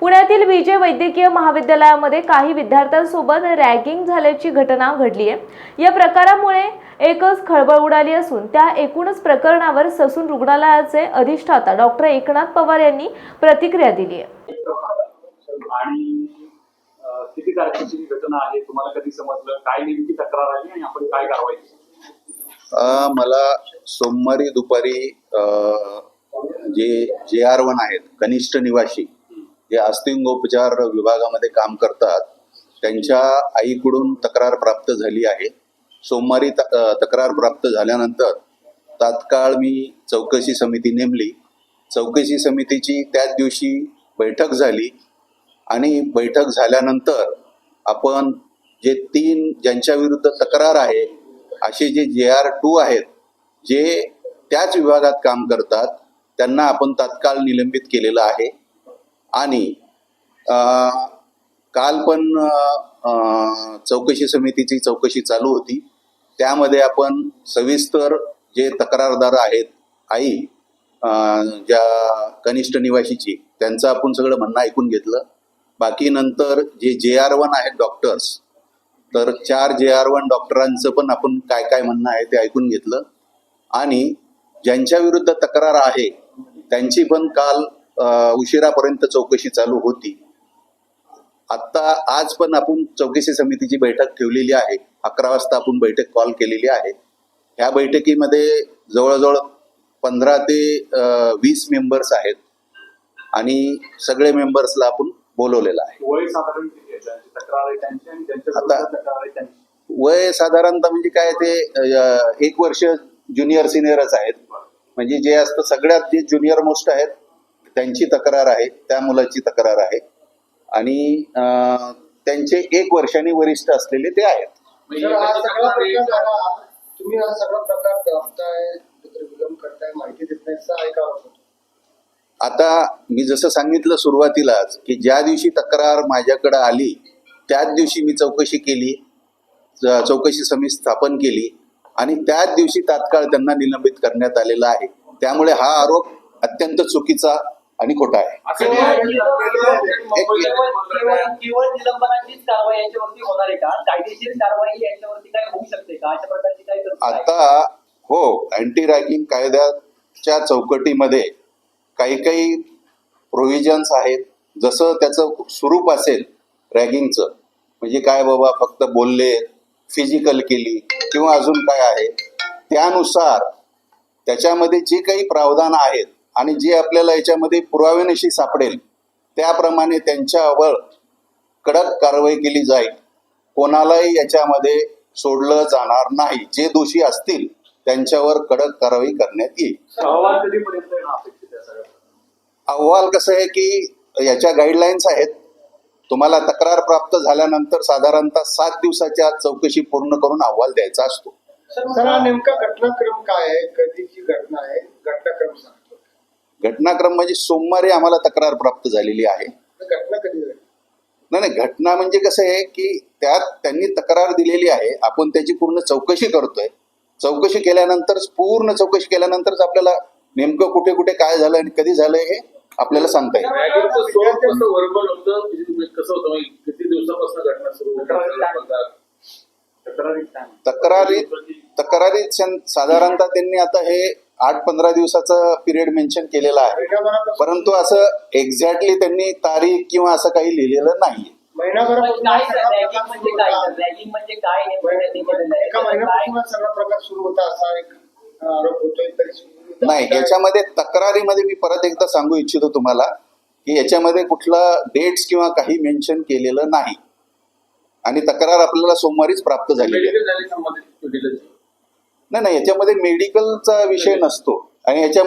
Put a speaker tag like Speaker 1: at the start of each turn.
Speaker 1: पुण्यातील विजय वैद्यकीय महाविद्यालयामध्ये काही विद्यार्थ्यांसोबत रॅगिंग झाल्याची घटना घडली आहे. या प्रकारामुळे एकच खळबळ उडाली असून त्या एकूणच प्रकरणावर ससून रुग्णालयाचे अधिष्ठाता डॉक्टर एकनाथ पवार यांनी प्रतिक्रिया दिली आहे.
Speaker 2: आणि किती तारखेची घटना आहे? तुम्हाला कधी समजलं? काय नेमकी तक्रार आली आणि आपण काय कारवाई केली?
Speaker 3: अ, मला सोमवारी दुपारी जे जे आर वन आहेत कनिष्ठ निवासी जे अस्थिंगोपचार विभागामध्ये काम करतात त्यांच्या आईकडून तक्रार प्राप्त झाली आहे. सोमवारी तक्रार प्राप्त झाल्यानंतर तात्काळ मी चौकशी समिती नेमली. चौकशी समितीची त्याच दिवशी बैठक झाली आणि बैठक झाल्यानंतर आपण जे तीन ज्यांच्या विरुद्ध तक्रार आहे असे जे जे आर टू आहेत जे त्याच विभागात काम करतात त्यांना आपण तात्काळ निलंबित केलेलं आहे. आणि काल पण चौकशी समितीची चौकशी चालू होती. त्यामध्ये आपण सविस्तर जे तक्रारदार आहेत आई ज्या कनिष्ठ निवासीची त्यांचं आपण सगळं म्हणणं ऐकून घेतलं. बाकी नंतर जे जे आर वन आहेत डॉक्टर्स तर चार जे आर वन डॉक्टरांचं पण आपण काय काय म्हणणं आहे ते ऐकून घेतलं. आणि ज्यांच्या विरुद्ध तक्रार आहे त्यांची पण काल उशिरापर्यंत चौकशी चालू होती. आत्ता आज पण आपण चौकशी समितीची बैठक ठेवलेली आहे. अकरा वाजता आपण बैठक कॉल केलेली आहे. ह्या बैठकीमध्ये जवळजवळ पंधरा ते वीस मेंबर्स आहेत. आणि सगळे मेंबर्सला आपण बोलवलेलं आहे. आता- वय साधारणतः म्हणजे काय ते एक वर्ष ज्युनियर सिनियरच आहेत. म्हणजे जे असतं सगळ्यात जे ज्युनियर मोस्ट आहेत त्यांची तक्रार आहे त्या मुलाची तक्रार आहे. आणि त्यांचे एक वर्षांनी वरिष्ठ असलेले ते आहेत.
Speaker 4: सर हा सगळा प्रकार झाला तुम्ही हा सगळा प्रकार दाबताय कुठेतरी विलंब करताय माहिती देत नाही असा ऐका होतो
Speaker 3: आता मी जसं सांगितलं सुरुवातीलाच की ज्या दिवशी तक्रार माझ्याकडे आली त्याच दिवशी मी चौकशी केली चौकशी समिती स्थापन केली आणि त्याच दिवशी तात्काळ त्यांना निलंबित करण्यात आलेला आहे. त्यामुळे हा आरोप अत्यंत चुकीचा आणि खोटा आहे.
Speaker 2: असं
Speaker 5: केवळ
Speaker 2: नाही.
Speaker 5: केवळ केवळ निलंबनाचीच कारवाई यांच्यावरती होणार आहे का? कायदेशीर कारवाई यांच्यावरती काय होऊ शकते का? अशा प्रकारची काय तरतूद आहे?
Speaker 3: आता हो अँटी रॅगिंग कायद्याच्या चौकटीमध्ये काही काही प्रोव्हिजन्स आहेत. जसं त्याचं स्वरूप असेल रॅगिंगचं म्हणजे काय बाबा फक्त बोलले फिजिकल केली किंवा अजून काय आहे. त्यानुसार त्याच्यामध्ये जे काही प्रावधान आहेत आणि जे आपल्याला याच्यामध्ये पुराव्यानिशी सापडेल त्याप्रमाणे त्यांच्यावर कडक कारवाई केली जाईल. कोणालाही याच्यामध्ये सोडलं जाणार नाही. जे दोषी असतील त्यांच्यावर कडक कारवाई करण्यात येईल.
Speaker 2: अहवाल कधीपर्यंत येणं अपेक्षित आहे सगळं
Speaker 3: अहवाल कसं आहे की याच्या गाईडलाईन्स आहेत. तुम्हाला तक्रार प्राप्त झाल्यानंतर साधारणतः सात दिवसाच्या आत चौकशी पूर्ण करून अहवाल द्यायचा असतो.
Speaker 4: सर हा नेमका घटनाक्रम काय आहे? कधीची घटना आहे? घटनाक्रम
Speaker 3: घटनाक्रम म्हणजे सोमवारी आम्हाला तक्रार प्राप्त झालेली आहे.
Speaker 4: तर घटना कधी झाली?
Speaker 3: नाही नाही घटना म्हणजे कसं आहे की त्यात त्यांनी तक्रार दिलेली आहे. आपण त्याची पूर्ण चौकशी करतोय. चौकशी केल्यानंतर पूर्ण चौकशी केल्यानंतरच आपल्याला नेमकं कुठे कुठे काय झालं आणि कधी झालंय हे आपल्याला सांगता येईल.
Speaker 6: म्हणजे कसं होतं किती दिवसापासून घटना सुरू होती
Speaker 2: तक्रारीत काय
Speaker 3: तक्रारीत तक्रारीत शन- साधारणतः त्यांनी आता हे आठ पंधरा दिवसाचा पिरियड मेन्शन केलेला आहे. परंतु असं एक्झॅक्टली त्यांनी तारीख किंवा असं काही लिहिलेलं नाही
Speaker 4: हा प्रकार
Speaker 5: म्हणजे म्हणजे काय नेमकं त्यांनी केलेलं आहे?
Speaker 4: एका
Speaker 5: काय?
Speaker 4: महिन्यापासून सगळा प्रकार सुरू होता असा एक आरोप होतोय. तरी सुरू
Speaker 3: नाही याच्यामध्ये तक्रारीमध्ये मी परत एकदा सांगू इच्छितो तुम्हाला की याच्यामध्ये कुठला डेट्स किंवा काही मेन्शन केलेलं नाही. आणि तक्रार आपल्याला सोमवारीच प्राप्त झालेली आहे.
Speaker 6: मेडिकल झाली.
Speaker 3: नाही नाही याच्यामध्ये मेडिकलचा विषय नसतो. आणि याच्या